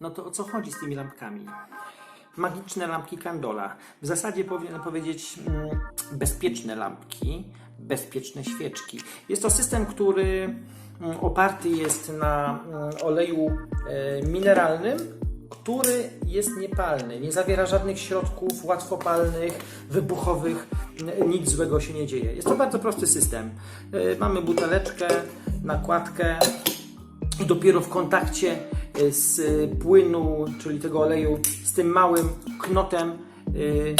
No to o co chodzi z tymi lampkami? Magiczne lampki Candola. W zasadzie powinienem powiedzieć mm, bezpieczne lampki, bezpieczne świeczki. Jest to system, który mm, oparty jest na mm, oleju e, mineralnym, który jest niepalny. Nie zawiera żadnych środków łatwopalnych, wybuchowych. Nic złego się nie dzieje. Jest to bardzo prosty system. E, Mamy buteleczkę, nakładkę, i dopiero w kontakcie z y, płynu, czyli tego oleju, z tym małym knotem y,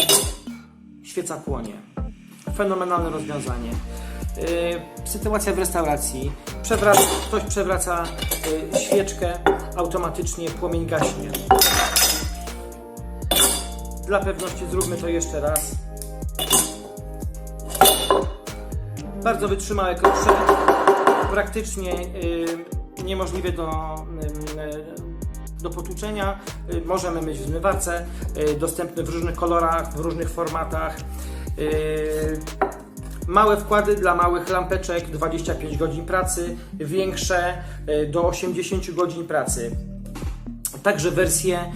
świeca płonie. Fenomenalne rozwiązanie. Y, Sytuacja w restauracji. Przewraca, ktoś przewraca świeczkę, automatycznie płomień gaśnie. Dla pewności zróbmy to jeszcze raz. Bardzo wytrzymałe krusze, praktycznie niemożliwe do, do potłuczenia. Y, możemy myć w zmywarce, y, dostępne w różnych kolorach, w różnych formatach. Y, Małe wkłady dla małych lampeczek 25 godzin pracy, większe do 80 godzin pracy. Także wersje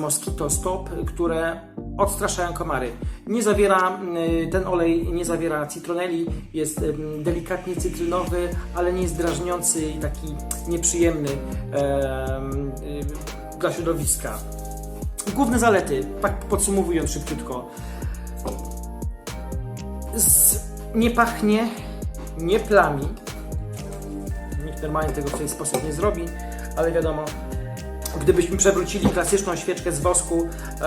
Mosquito Stop, które odstraszają komary. Nie zawiera, y, ten olej nie zawiera citroneli, jest ym, delikatnie cytrynowy, ale nie jest drażniący i taki nieprzyjemny em, y, dla środowiska. Główne zalety, tak podsumowując szybciutko. Z, nie pachnie, nie plami, Nikt normalnie tego w ten sposób nie zrobi, ale wiadomo, gdybyśmy przewrócili klasyczną świeczkę z wosku, e,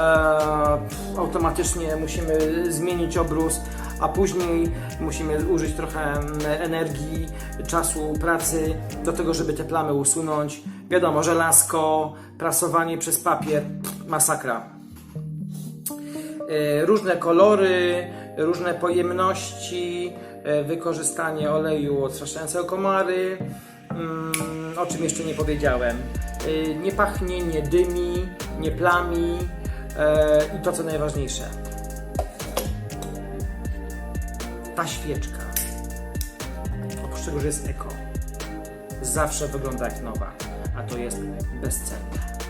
automatycznie musimy zmienić obrus, a później musimy użyć trochę mm, energii, czasu, pracy do tego, żeby te plamy usunąć. Wiadomo, żelazko, prasowanie przez papier, masakra. E, różne kolory, różne pojemności, e, wykorzystanie oleju odstraszającego komary, mm, o czym jeszcze nie powiedziałem. E, Nie pachnie, nie dymi, nie plami e, i to co najważniejsze. Ta świeczka, oprócz tego, że jest eko, zawsze wygląda jak nowa, a to jest bezcenne.